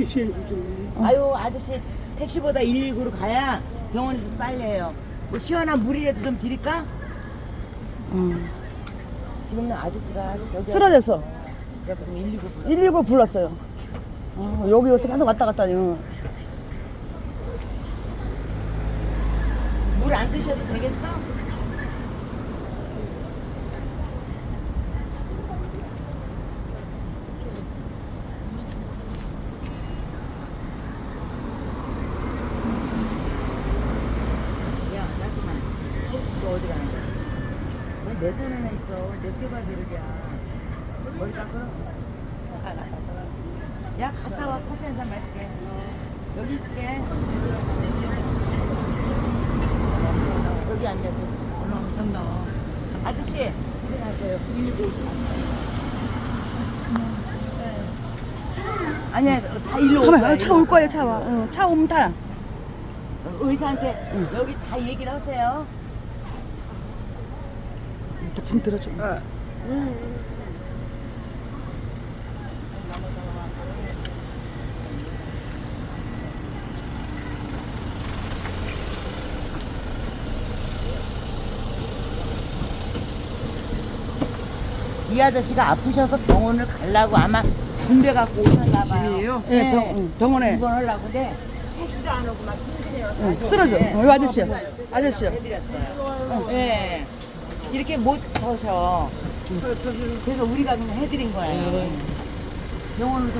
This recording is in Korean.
택시를 부르네. 아유 아저씨 택시보다 119로 가야 병원에서 빨리 해요. 뭐 시원한 물이라도 좀 드릴까? 응. 지금 아저씨가 쓰러졌어. 그래서 119 불러. 119 불렀어요. 어, 여기 요새 계속 왔다 갔다. 응. 물안 드셔도 되겠어? 야, 나 그만. 너 어디 가는 거야? 왜내 손에나 있어? 내게 봐, 이러냐. 머리 깎아? 야, 갔다 와. 커피 한 잔 마실게. 여기 있을게. 여기 앉아. 된다. 아저씨, 일어나세요. 119. 아니야, 다 일로 올 가만, 거야. 어, 차올 거예요, 차 와. 응, 차 오면 타. 의사한테 여기 다 얘기를 하세요. 짐 들어줘. 이 아저씨가 아프셔서 병원을 가려고 아마 준비 갖고 오셨나 봐요. 짐이에요? 예, 병, 응, 병원에. 입원하려고 근데 택시도 안 오고 막 힘드네요. 응. 쓰러져. 네. 어, 이 아저씨야. 아저씨야. 해드렸어요. 네. 이렇게 못 서셔. 그래서 우리가 그냥 해드린 거예요. 병원으로